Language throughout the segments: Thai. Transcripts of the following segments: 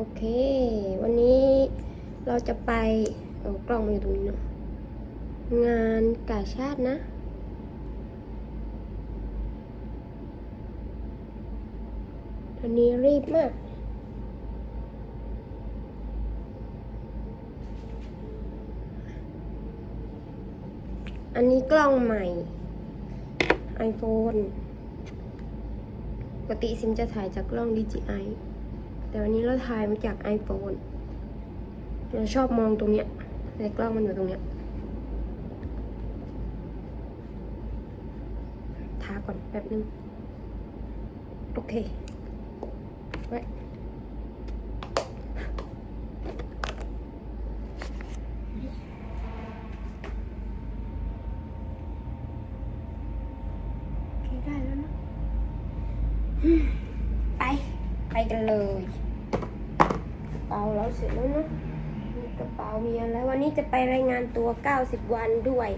โอเค วันนี้เราจะไปเอกล้องมาอยู่ตรงนี้เนอะงานกาชาตินะ ตอนนี้รีบมากอันนี้กล้องใหม่ iPhone ปกติซิมจะถ่ายจากกล้อง DJI แต่วันนี้เราถ่ายมาจาก iPhone เราชอบมองตรงเนี้ยแต่กล้องมันอยู่ตรงเนี้ยทาก่อนแป๊บนึง โอเค ไว้โอเคได้แล้วนะอืมไป ไปกันเลยกระ เสร็จแล้วเนอะมีกระเป๋ามีอะไรวันนี้จะไปรายงานตัว 90 วันด้วย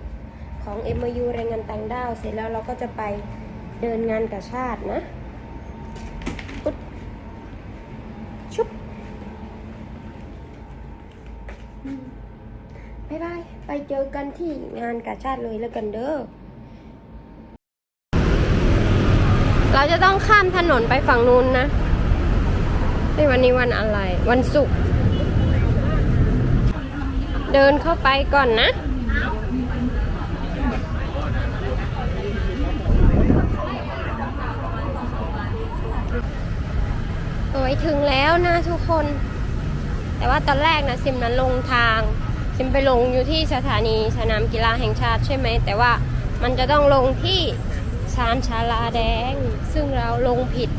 ของ MU รายงานต่างด้าว เสร็จแล้วเราก็จะไปเดินงานกับชาตินะปุ๊บชุบบ๊ายบาย ไปเจอกันที่งานกาชาติเลยแล้วกันเด้อ เราจะต้องข้ามถนนไปฝั่งนู้นนะนี่วันนี้วันอะไร วันศุกร์ เดินเข้าไปก่อนนะ โอ้ยถึงแล้วนะทุกคน แต่ว่าตอนแรกนะซิมนั้นลงทาง ซิมไปลงอยู่ที่สถานีสนามกีฬาแห่งชาติใช่ไหม แต่ว่ามันจะต้องลงที่สามชาลาแดง ซึ่งเราลงผิด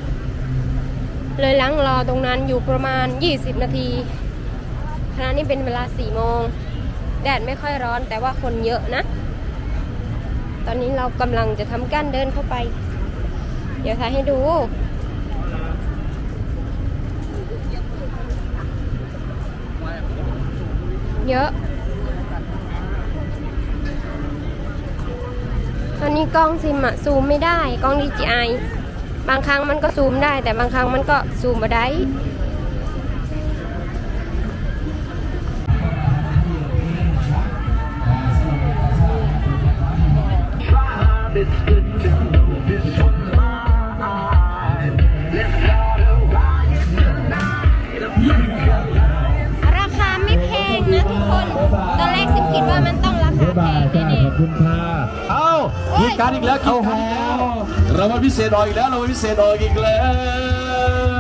เลยลังรอตรงนั้นอยู่ประมาณ 20 นาที ขณะนี้เป็นเวลา4โมง แดดไม่ค่อยร้อนแต่ว่าคนเยอะนะ ตอนนี้เรากำลังจะทำการเดินเข้าไป เดี๋ยวถ่ายให้ดูเยอะ ตอนนี้กล้องซิมอะซูมไม่ได้ กล้อง DJI บางครั้งมันก็ซูมได้ แต่บางครั้งมันก็ซูมไม่ได้ คุณค่ะเอ้ากินการอีกแล้วกินการอีกแล้วรางวัลพิเศษออกอีกแล้วรางวัลพิเศษออกอีกแล้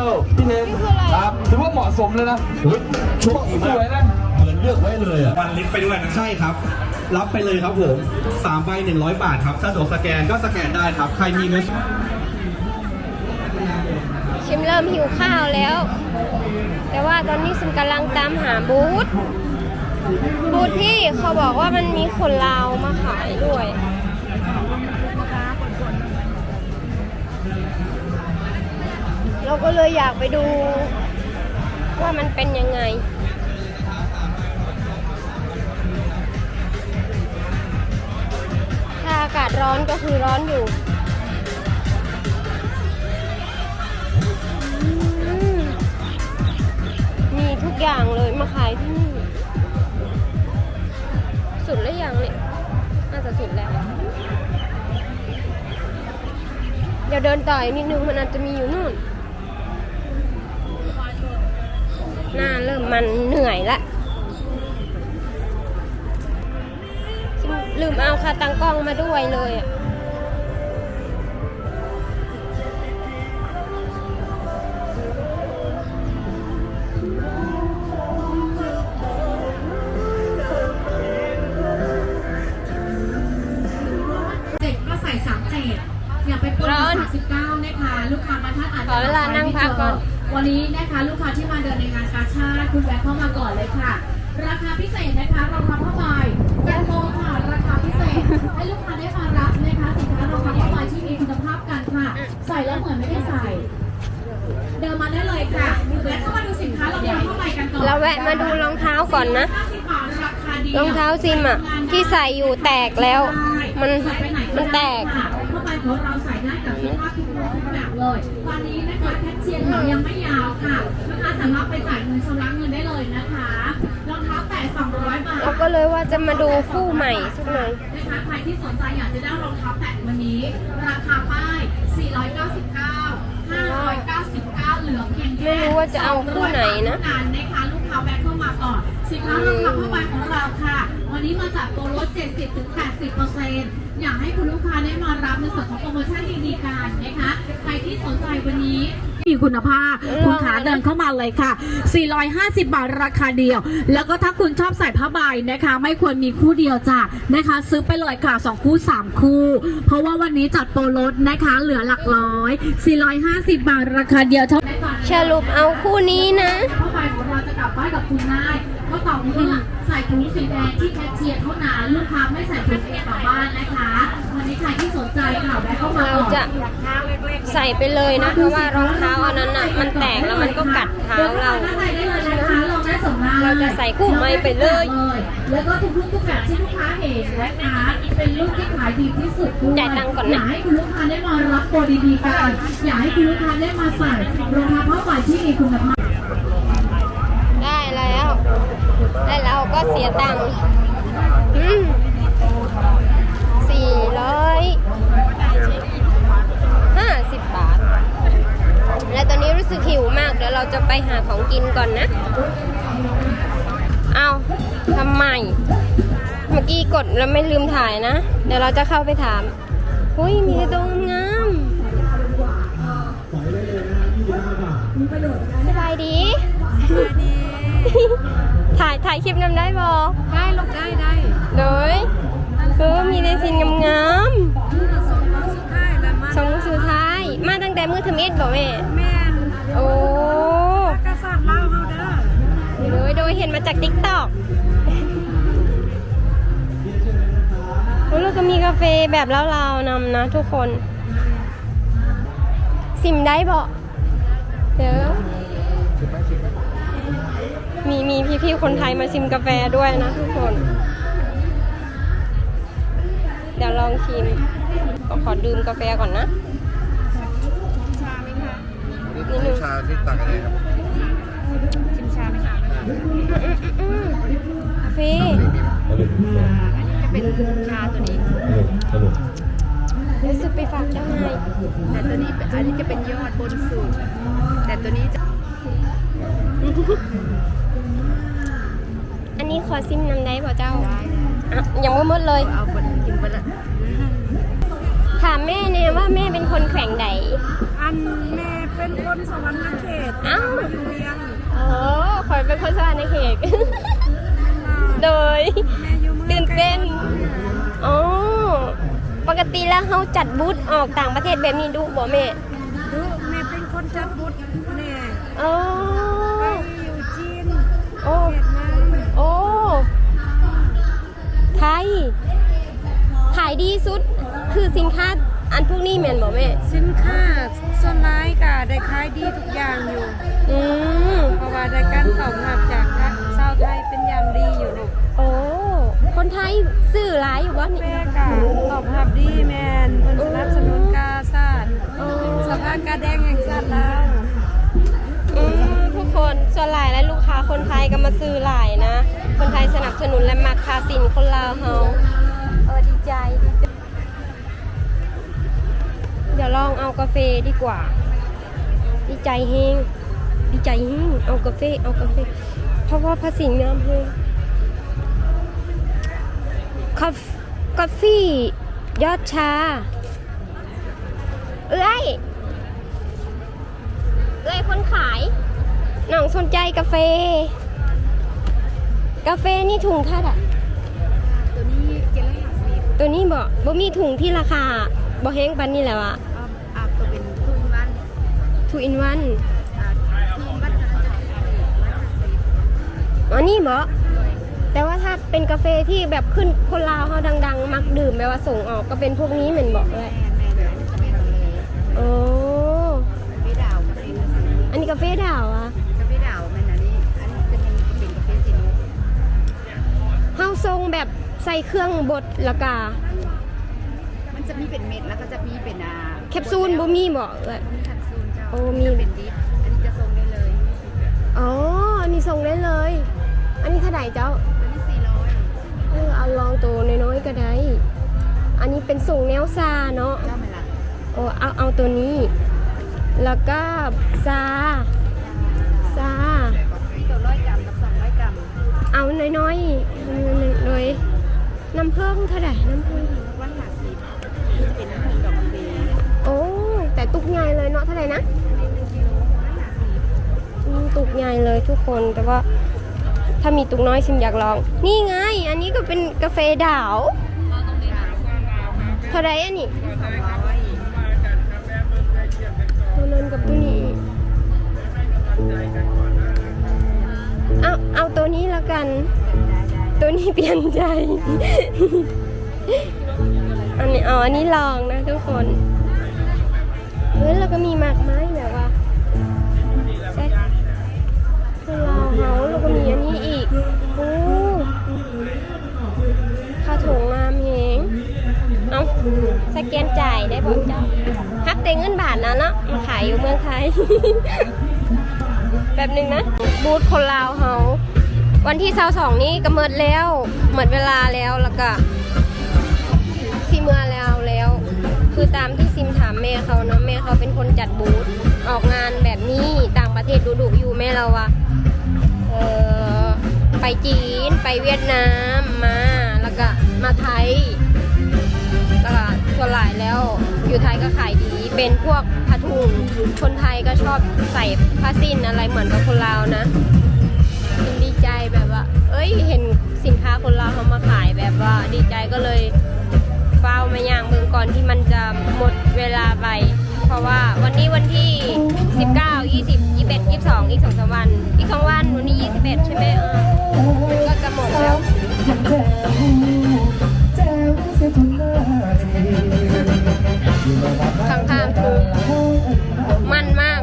วพี่เนๆมนี่คืออะไรครับถือว่าเหมาะสมเลยนะอุ๊ยโชคดีสมากวยนะเหมือนเลือกไว้เลยอะวันลิฟต์ไปด้วยนะใช่ครับ รับไปเลยครับผม3ใบ100บาทครับสะดวกสแกนก็สแกนได้ครับ ใครมีเงินชิมเริ่มหิวข้าวแล้ว แต่ว่าตอนนี้ซิมกำลังตามหาบูธ บูธที่เขาบอกว่ามันมีคนลาวมาขายด้วยเราก็เลยอยากไปดูว่ามันเป็นยังไง ถ้าอากาศร้อนก็คือร้อนอยู่อืมมีทุกอย่างเลยมาขายที่นี่ นต่ออีกนิดนึงมันอาจจะมีอยู่นู่น หน้าเริ่มมันเหนื่อยละลืมเอาคาตังกล้องมาด้วยเลยอะ อย่าไปปนร้อนสามสิบเก้านะคะลูกค้าบางท่านอาจขจะอเวลานั่งพักก่อน วันนี้นะคะลูกค้าที่มาเดินในงานกาชาติคุณแวะเข้ามาก่อนเลยค่ะ ราคาพิเศษนะคะรองเท้าผ้าใบแกนโมค่ะราคาพิเศษให้ลูกค้าได้มารับนะคะสินค้ารองเท้าผ้าใบที่มีคุณภาพกันค่ะ ใส่แล้วเหมือนไม่ได้ใส่ เดินมาได้เลยค่ะแวะเข้ามาดูสินค้ารองเท้าผ้าใบกันก่อนเราแวะมาดูรองเท้าก่อนนะ 50บาทราคาดีรองเท้าซิมอะที่ใส่อยู่แตกแล้ว มันมันแตกเข้ เพราะเราใส่ได้กับเสื้อาทุกรูปทุกแบบเลย ตอนนี้นะคะแคชเชียร์เรายังไม่ยาวค่ะลูกค้าสามารถไปจ่ายเงินชำระเงินได้เลยนะคะรองเท้าแตะ200 บาท เราก็เลยว่าจะมาดูคู่ใหม่สักหน่อยนะคะใครที่สนใจอยากจะได้รองเท้าแตะวันนี้ ราคาป้าย 499 599 เหลือเพียงแค่ไม่รู้ว่าจะเอาคู่ไหนนะนะคะลูกค้าแบกเข้ามาก่อนสินค้าราคาผ้าใของเราค่ะ วันนี้มาจากโปรลด70-80%เปอร์เซ็นต์ ยากให้คุณลูกค้าได้มารับในส่วนของโปรโมชั่นดีๆกันนะคะ ใครที่สนใจวันนี้มีคุณภาพคุณขาเดินเข้ามาเลยค่ะ 450 บาทราคาเดียว แล้วก็ถ้าคุณชอบใส่ผ้าใบนะคะ ไม่ควรมีคู่เดียวจ้ะนะคะ ซื้อไปเลยค่ะ 2 คู่ 3 คู่ เพราะว่าวันนี้จัดโปรลดนะคะ เหลือหลักร้อย 450 บาทราคาเดียวเท่านั้นสรุปเอาคู่นี้นะผ้าใบของเราจะกลับบ้านกับคุณได้ ก็ต่อเมื่อใส่ถุงสีแดงที่แคชเชียร์เท่านั้นลูกค้าไม่ใส่ถุงเองกลับบ้านนะคะวันนี้ใครที่สนใจค่ะแวะเข้ามาเราก่อน จะใส่ไปเลยนะ เพราะว่ารองเท้าอันนั้นน่ะมันแตกแล้วมันก็กัดเท้าเราด้านในได้เลยนะคะลองได้สองหน้าเราจะใส่คู่ใหม่ไปเลย แล้วก็ทุกลูกทุกแบบที่ลูกค้าเห็นนะคะเป็นลูกที่ขายดีที่สุดด้วยจ่ายตังค์ก่อนนะอยากให้คุณลูกค้าได้มารับโปรดีๆกัน อยากให้คุณลูกค้าได้มาใส่รองเท้าผ้าใบที่มีคุณภาพ ได้แล้ว แล้วเราก็เสียตังค์สี่ร้อยห้าสิบบาท และตอนนี้รู้สึกหิวมากเดี๋ยวเราจะไปหาของกินก่อนนะ เอาทำไม เมื่อกี้กดแล้วไม่ลืมถ่ายนะ เดี๋ยวเราจะเข้าไปถามหุ้ยมีตรงงามสบายดี ถ่ายถ่ายคลิปนำได้บอได้ลูกได้ได้โดยคือมีในสินงามสองวันสุดท้ายแล้วมาๆสองสุดท้าย มาตั้งแต่มือทมิดบอกแม่แม่นโอ้กษัตริย์เล่าเฮาเด้อโดยโดยเห็นมาจากติ๊กต็อกแล้วก็มีกาแฟแบบเล่าๆนำนะทุกคนซิมได้บอกเดี๋ยว มีมีพี่ๆคนไทยมาชิมกาแฟด้วยนะทุกคน เดี๋ยวลองชิมก็ขอดื่มกาแฟก่อนนะนิดนึงชาที่ตักอะไรครับชิมชาไหมคะอืมกาแฟจะเป็นชาตัวนี้เดี๋ยวซื้อไปฝากเจ้านายแต่ตัวนี้เป็นอันนี้จะเป็นยอดบนสุดแต่ตัวนี้จะอันนี้ ขอซิมนำได้ป่ะเจ้าอะยังไม่หมดเลย เอาบนกินบนละถามแม่เนี่ยว่าแม่เป็นคนแขวงใดอันแม่เป็นคนสวรรค์เขตอ้าวมาอยู่เวียงเออขอยเป็นคนสวรรค์ในเขตโดยแม่อยู่เมืองตื่นเต้นอ๋อปกติแล้วเขาจัดบูธออกต่างประเทศแบบนี้ดูบ่แม่ดูแม่เป็นคนจัดบุตรแม่อ๋อไปอยู่จีนโอ้ ไทยขายดีสุดคือสินค้าอันพวกนี้แม่นบ่แม่ สินค้าส่วนร้ายก็ได้ขายดีทุกอย่างอยู่ อืมเพราะว่าได้การตอบรับจากชาวไทยเป็นอย่างดีอยู่ลูกโอ้ คนไทยซื้อหลายอยู่บ่นี่ แม่กะตอบรับดีแมนเพิ่นสนับสนุนกาซาดอ๋อสภากาแดงแห่งชาติลาว อืมทุก คนส่วนหลายและลูกค้าคนไทยก็มาซื้อหลายนะ คนไทยสนับสนุนและมักคาสินคนลาวเฮาเออดีใจดีใจ เดี๋ยวลองเอากาแฟดีกว่า ดีใจเฮงดีใจเฮงเอากาแฟเอากาแฟเพราะว่าภาษีงามเฮงกาฟกาแฟยอดชา เอ้ย เอ้ยคนขาย น้องสนใจกาแฟ กาแฟนี่ถุงเท่าไหร่ตัวนี้เกล็ดละสิบตัวนี้บอกบ่มีถุงที่ราคาบ่แห้งปันนี่แหละวะอ่าอ่าตัวเป็นทุนวัน two in one อ่าทุนวันจะจะร้อยห้าสิบอ๋อนี่บอกแต่ว่าถ้าเป็นกาแฟที่แบบขึ้นคนลาวเขาดัง ๆ มักดื่มแบบว่าส่งออกก็เป็นพวกนี้เหมือนบอกเลยแม่แม่เลยอันนี้จะเป็นเลยโอ้กาแฟดาวกาแฟละสิบอันนี้กาแฟดาวอะ เฮาทรงแบบใส่เครื่องบดและกามันจะมีเป็นเม็ดแล้วก็จะมีเป็นอ่าแคปซูลบ่มีบอกเลยมีแคปซูลเจ้าโอ้มี จะเป็นดิฟอันนี้จะทรงได้เลยอ๋อ อันนี้ส่งได้เลย อันนี้เท่าไหร่เจ้าตัวนี้สี่ร้อยเอาลองตัวน้อยๆก็ได้ อันนี้เป็นสูงแนวซาเนาะโอ้เอาเอาตัวนี้ แล้วก็ซา ซา ตัวร้อยกรัมกับสองร้อยกรัมเอาน้อยๆเลยน้ำเพิ่มเท่าไหร่น้ำเพิ่มร้อยห้าสิบเป็นน้ำผึ้งดอกกาแฟโอ้แต่ตุกใหญ่เลยเนาะเท่าไหร่นะตุกใหญ่เลยทุกคนแต่ว่า ถ้ามีตุกน้อยซิมอยากลอง นี่ไง อันนี้ก็เป็นกาแฟดาวเท่าไหรอันนี้ตัวนั้นกับตัวนี้เอาเอาตัวนี้แล้วกัน วนี้เปลี่ยนใจ อันนี้เอาอันนี้ลองนะทุกคนเฮ้ยแล้วก็มีหมากไม้แบบว่าแซ่คือเราเฮาก็มีอันนี้อีกโอ้ข้าวถุงงามเฮงเอาสแกนจ่ายได้บอกเจ้าฮักเต็งเงินบาทนะเนาะมาขายอยู่เมืองไทย แบบหนึ่งนะ บูธคนลาวเฮา วันที่2สองนี้ก็เมิดแล้วหมดเวลาแล้วแล้วก็ซิเมื่อแล้วแล้ว คือตามที่ซิมถามแม่เขาเนาะแม่เขาเป็นคนจัดบูธออกงานแบบนี้ต่างประเทศดูดูอยู่แม่เราอะเออไปจีนไปเวียดนามมาแล้วก็มาไทยแล้วก็ส่วนหลายแล้วอยู่ไทยก็ขายดี เป็นพวกผ้าถุงคนไทยก็ชอบใส่ผ้าสิ้นอะไรเหมือนกับคนลาวนะ ก็เลยเฝ้ามาย่างเมืองก่อนที่มันจะหมดเวลาไป เพราะว่าวันนี้วันที่ 19 20 21 22 อีก2 3วัน อีก2วันวันนี้ 21 ใช่ไหมเออก็จะหมดแล้วข้างๆคือมันมาก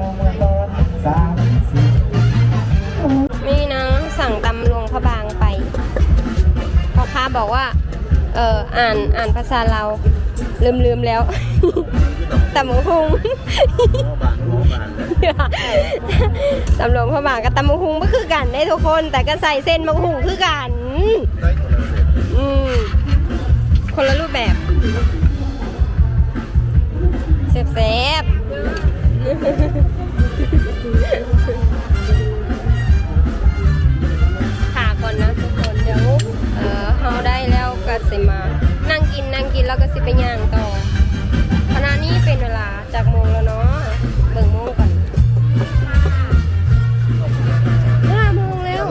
นี่นะสั่งตำลวงพระบางไปพ่อค้าบอกว่า เอออ่านอ่านภาษาเราลืมลืมแล้วตำหมูพุงตำลวงพระบางกับตำหมูพุงก็คือกันได้ทุกคน แต่ก็ใส่เส้นมะพุงคือกันอืมคนละรูปแบบเซฟๆ สิมา นั่งกินนั่งกินแล้วก็สิไปย่างต่อขณะนี้เป็นเวลาจากโมงแล้วเนาะเบิ่งโมงก่อนห้าโมงแล้ว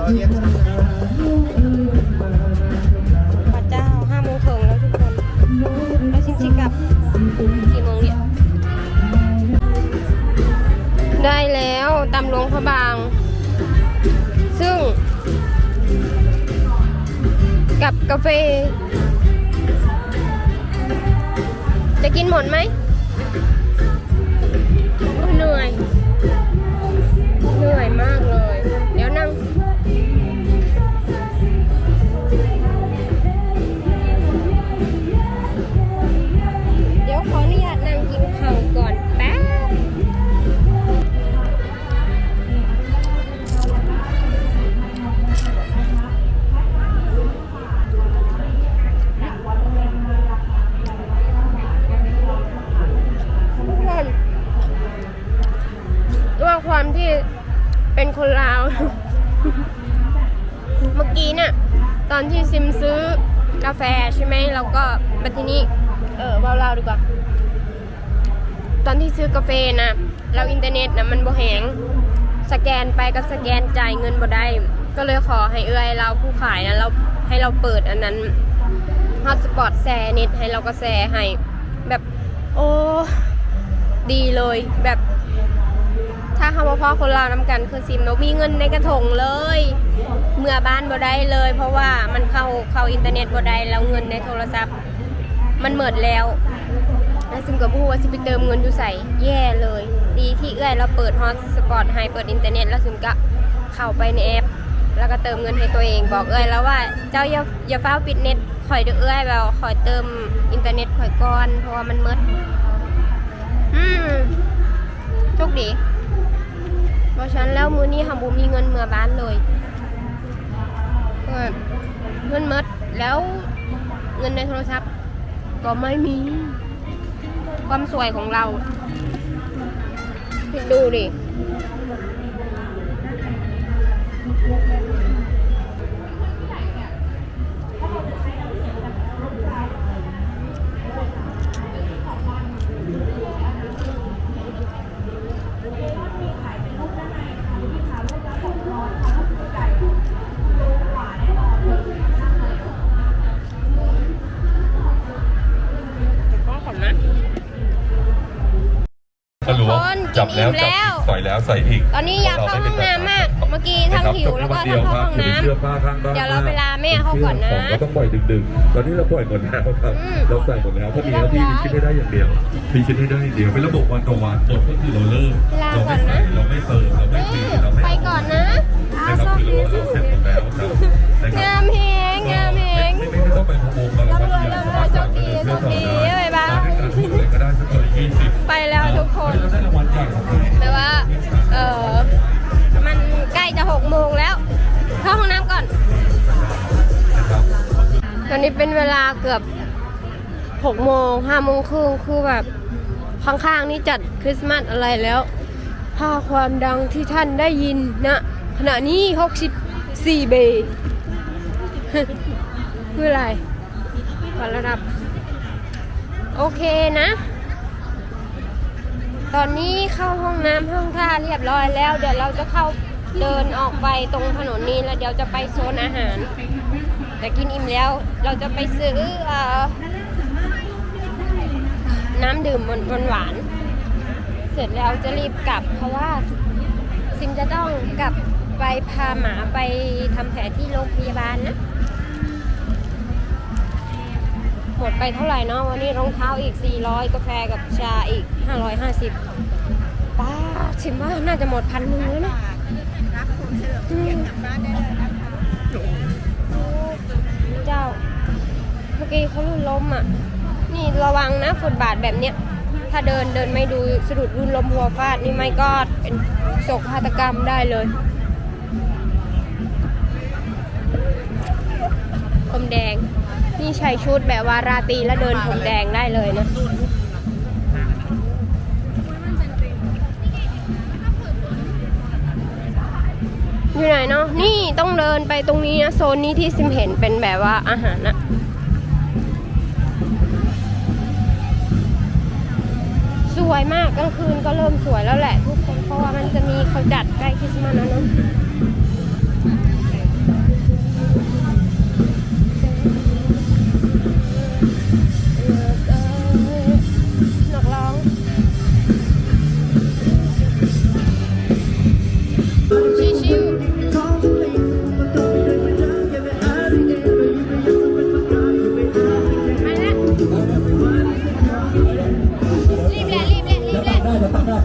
พระเจ้าห้าโมงถึงแล้วทุกคนแล้วจริงๆกลับกี่โมงเนี่ยได้แล้วตำหลวงพระบาง กับกาแฟ จะกินหมดไหมเหนื่อย เหนื่อยมากเลย คนลาว เมื่อกี้เนี่ยตอนที่ซิมซื้อกาแฟใช่ไหมแล้วก็มาทีนี้ เออเว่าเราดีกว่า ตอนที่ซื้อกาแฟนะเราอินเทอร์เน็ตนะมันบ่แหงสแกนไปก็สแกนจ่ายเงินบ่ได้ ก็เลยขอให้เอื้อยเราผู้ขายนะเราให้เราเปิดอันนั้นฮอตสปอตแชร์เน็ตให้เราก็แชร์ให้แบบโอ้ดีเลยแบบ ถ้าคำว่าพ่อคนเราวนำกันคือซิมเนาะมีเงินในกระถงเลย เมื่อบ้านบ่ได้เลย เพราะว่ามันเข้าเข้าอินเทอร์เน็ตบ่ได้แล้วเงินในโทรศัพท์ มันหมดแล้วแล้วซิมกับพูดว่าซิมไปเติมเงินอยู่ใส่แย่เลย ดีที่เอื้อยเราเปิดฮอตสปอตให้เปิดอินเทอร์เน็ตแล้วซิมก็เข้าไปในแอป แล้วก็เติมเงินให้ตัวเองบอกเอื้อยแล้วว่าเจ้าอย่าอย่าเฝ้าปิดเน็ตข่อยเด้อเอื้อยแบบข่อยเติมอินเทอร์เน็ตข่อยก่อนเพราะว่ามันหมดอืมโชคดี เพราะฉะนั้นแล้วมือนี้ทำบุมีเงินเมื่อบ้านเลยเงินหมดแล้วเงินในโทรศัพท์ก็ไม่มี ความสวยของเราดูดิ ก็รู้ว่าคนจับแล้วกินอิ่มจับแล้วอีกต่อยแล้วใส่อีกตอนนี้อยากเข้าห้องน้ำมาก เมื่อกี้ทั้งหิวแล้วก็ทั้งเข้าห้องน้ำเชื่อป้าข้างบ้านเดี๋ยวเราไปลาแม่เขาก่อนนะของก็ต้องปล่อยดึกๆ ตอนนี้เราปล่อยหมดแล้วครับ อืม เราใส่หมดแล้วถ้ามีหน้าที่พิชิตให้ได้อย่างเดียวพิชิตให้ได้อย่างเดียวเป็นระบบวันต่อวันกฎก็คือเราเลิกลาเราก่อไม่นใส่นะเราไม่เติมเราไม่ฟรีเราไม่ไปก่อนนะนะครับคือว่าเราเสร็จหมดแล้วครับนะครับ งามเฮงงามเฮงไม่ไม่ไม่ต้องไปพะวงมาแล้วครับอย่างสามารถสั่งมาเดินเพื่อต่อได้โชคดีบ๊ายบาย มาด้วยกันทุกเลยก็ได้สักคนละยี่สิบไปแล้วทุกคนแล้วได้รางวัลใหญ่ของเราแต่ว่า เออมันใกล้จะหกโมงแล้ว เข้าห้องน้ำก่อนนะครับตอนนี้เป็นเวลาเกือบหกโมงห้าโมงครึ่งคือแบบข้างๆนี่จัดคริสต์มาสอะไรแล้วภาพความดังที่ท่านได้ยินนะขณะนี้ 64 เบคืออะไรวัดระดับ โอเคนะ ตอนนี้เข้าห้องน้ำห้องท่าเรียบร้อยแล้ว เดี๋ยวเราจะเข้าเดินออกไปตรงถนนนี้แล้วเดี๋ยวจะไปโซนอาหาร แต่กินอิ่มแล้วเราจะไปซื้ออน้ำดื่มหวานหวาน เสร็จแล้วจะรีบกลับ เพราะว่าซิมจะต้องกลับไปพาหมาไปทำแผลที่โรงพยาบาลนะ หมดไปเท่าไหร่เนาะวันนี้รองเท้าอีก 400 กาแฟกับชาอีก 550ป้าชิมว่าน่าจะหมดพันหนึ่งแล้วนะอืมเจ้า เมื่อกี้เขาลื่นล้มอะ นี่ระวังนะฟุตบาทแบบเนี้ย ถ้าเดินเดินไม่ดูสะดุดลื่นล้มหัวฟาดนี่ไม่ก็เป็นโศกนาฏกรรมได้เลยพรมแดง นี่ใช้ชุดแบบว่าราตรีแล้วเดินพรมแดงได้เลยนะอยู่ไหนเนาะนี่ต้องเดินไปตรงนี้นะโซนนี้ที่ซิมเห็นเป็นแบบว่าอาหารนะสวยมากกลางคืนก็เริ่มสวยแล้วแหละทุกคนเพราะว่ามันจะมีเขาจัดใกล้คริสต์มาสแล้วเนาะ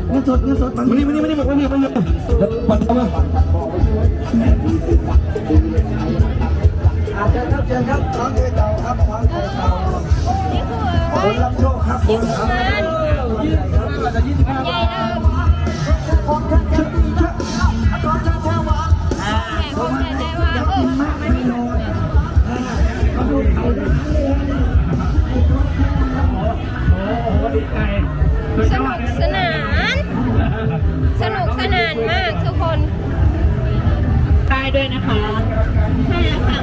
เงินสดเงินสดมานี่มานี่มานี่มานี่มานี่ปัดเข้ามานี่คือคนรับโชคครับคนรับใหญ่เลยแข่งคนแข่งได้ว่าเออสนุก ด้ด้วยนะคะใช่แล้วค่ะ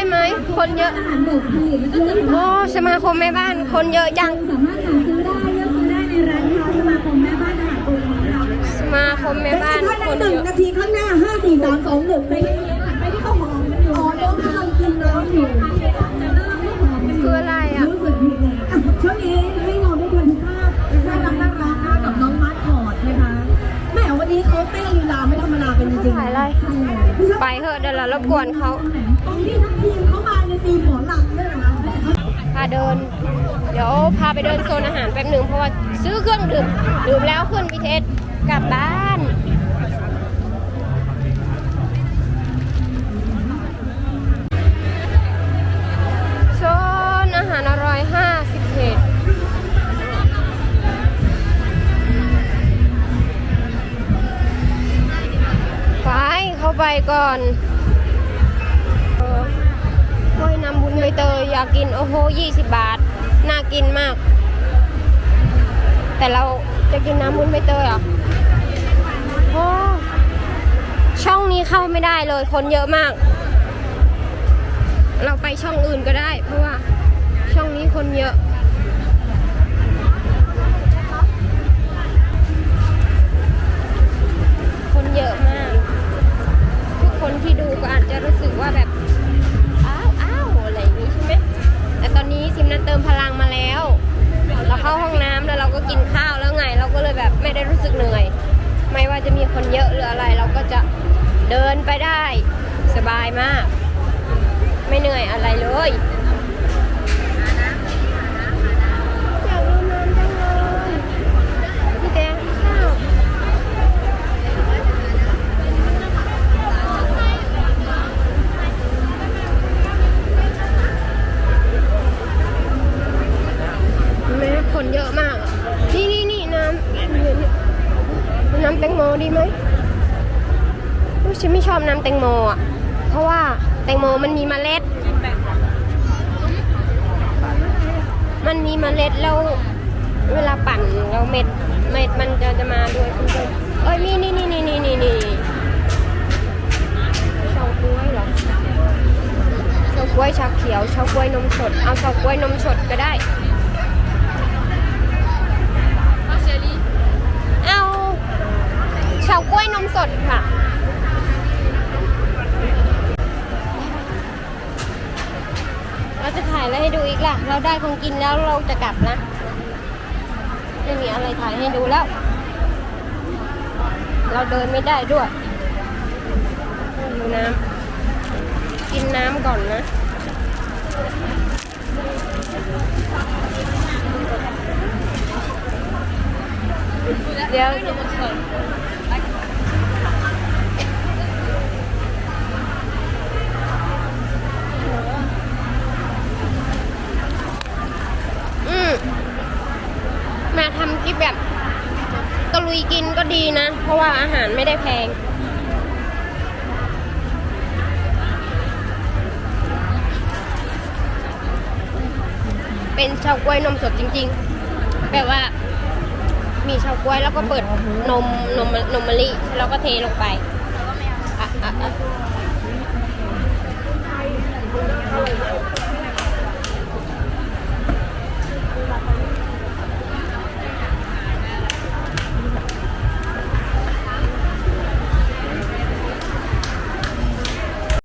ไปได้ไหม คนเยอะอาหารบกผลิตแล้วก็จะโอ้สมาคมแม่บ้าน คนเยอะจัง สามารถหาซื้อได้เลือกซื้อได้ในร้านค้าสมาคมแม่บ้านอาหารบกของเราสมาคมแม่บ้านและคอีนกด้วยในหนึ่งเยอะนาทีข้างหน้าห้าสี่สามสองหนึ่งไปที่ไปที่ข้าวหอมอ๋อน้องกำลังกินน้ำอยู่ เถอะเดี๋ยวเรารบกวนเขาตรงที่ทั้งทีมเขามาในทีมหมอลำด้วยนะพาเดิน เดี๋ยวพาไปเดินโซนอาหารแป๊บหนึ่งเพราะว่าซื้อเครื่องดื่มดื่มแล้วขึ้นพิเทสกลับบ้าน ไปก่อนกล้วยน้ำบุญใบเตยอยากกินโอ้โห20บาท น่ากินมาก แต่เราจะกินน้ำบุญใบเตยเหรอะโอ้ช่องนี้เข้าไม่ได้เลยคนเยอะมาก เราไปช่องอื่นก็ได้ เพราะว่าช่องนี้คนเยอะคนเยอะมาก คนที่ดูก็อาจจะรู้สึกว่าแบบ อ้าวอ้าวอะไรอย่างนี้ใช่ไหมแต่ตอนนี้ซิมนันเติมพลังมาแล้ว เราเข้าห้องน้ำแล้วเราก็กินข้าวแล้วไง เราก็เลยแบบไม่ได้รู้สึกเหนื่อย ไม่ว่าจะมีคนเยอะหรืออะไร เราก็จะเดินไปได้สบายมาก ไม่เหนื่อยอะไรเลย มันมีเมล็ด มันมีเมล็ดแล้วเวลาปั่นแล้วเม็ดเม็ดมันจะจะมาด้วยคุณเอ้ยนี่นี่นี่นี่นี่นี่นี่เฉาก๊วยเหรอเฉาก๊วยชาเขียวเฉาก๊วยนมสด เอาเฉาก๊วยนมสดก็ได้เอาเฉาก๊วยนมสดค่ะ เราจะถ่ายอะไรให้ดูอีกล่ะ เราได้ของกินแล้วเราจะกลับนะ ไม่มีอะไรถ่ายให้ดูแล้ว เราเดินไม่ได้ด้วยดูน้ำ กินน้ำก่อนนะเดี๋ยวอืมมาทำคลิปแบบตะลุยกินก็ ดีนะ เพราะว่าอาหารไม่ได้แพง เป็นเฉาก๊วยนมสดจริงๆ แบบว่า มีเฉาก๊วยแล้วก็เปิดนมนมนมมะลิแล้วก็เทลงไปอะอะอะ